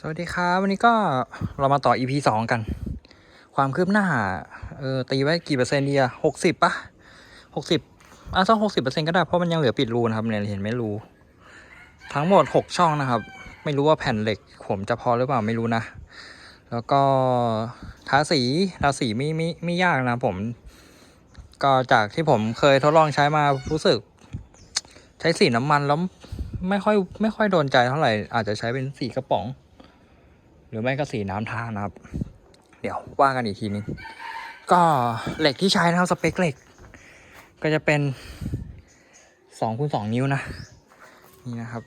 สวัสดีครับ วันนี้ก็เรามาต่อ EP สองกัน ความคืบหน้า เออตีไว้กี่เปอร์เซ็นต์ดีอะหกสิบปะหกสิบอะสักหกสิบเปอร์เซ็นต์ก็ได้ เพราะมันยังเหลือปิดรูนะครับเนี่ยเห็นไหมรูทั้งหมดหกช่องนะครับ ไม่รู้ว่าแผ่นเหล็ก ผมจะพอหรือเปล่าไม่รู้นะ แล้วก็ทาสีทาสีไม่ไม่ไม่ยากนะผม ก็จากที่ผมเคยทดลองใช้มารู้สึก ใช้สีน้ำมันแล้วไม่ค่อยไม่ค่อยโดนใจเท่าไหร่อาจจะใช้เป็นสีกระป๋อง หรือไม่ก็สีน้ำท่านะครับ เดี๋ยวว่ากันอีกทีนึง ก็เหล็กที่ใช้นะครับสเปคเหล็ก ก็จะเป็นสองคูณสองนิ้วนะ นี่นะครับ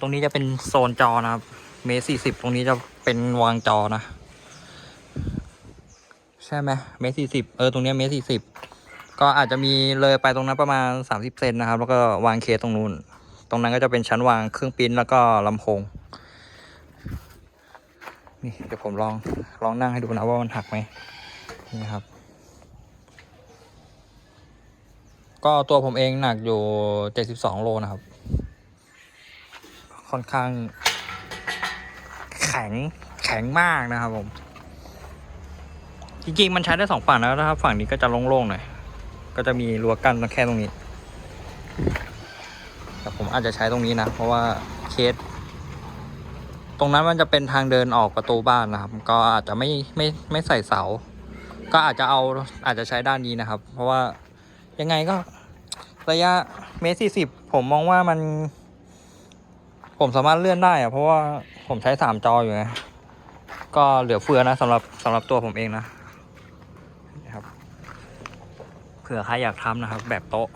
ตรงนี้จะเป็นโซนจอนะครับ เมตรสี่สิบตรงนี้จะเป็นวางจอนะ ใช่ไหมเมตรสี่สิบเออตรงเนี้ยเมตรสี่สิบก็อาจจะมีเลยไปตรงนั้นประมาณสามสิบเซนนะครับ แล้วก็วางเคสตรงนู้น ตรงนั้นก็จะเป็นชั้นวางเครื่องปิ้นแล้วก็ลำโพง นี่เดี๋ยวผมลองลองนั่งให้ดูนะว่ามันหักไหมนี่ครับ ก็ตัวผมเองหนักอยู่เจ็ดสิบสองโลนะครับ ค่อนข้าง แข็งแข็งมากนะครับผมจริงๆ มันใช้ได้สองฝั่งแล้วนะครับ ฝั่งนี้ก็จะโล่งๆหน่อย ก็จะมีรั้วกั้นแค่ตรงนี้ แต่ผมอาจจะใช้ตรงนี้นะ เพราะว่าเคส ตรงนั้นมันจะเป็นทางเดินออกประตูบ้านนะครับ ก็อาจจะไม่ไม่ไม่ใส่เสา ก็อาจจะเอาอาจจะใช้ด้านนี้นะครับ เพราะว่ายังไงก็ระยะเมตรสี่สิบผมมองว่ามัน ผมสามารถเลื่อนได้อะเพราะว่าผมใช้สามจออยู่ไงก็เหลือเฟือนะสำหรับสำหรับตัวผมเองนะนะครับเผื่อใครอยากทำนะครับ แบบโต๊ะ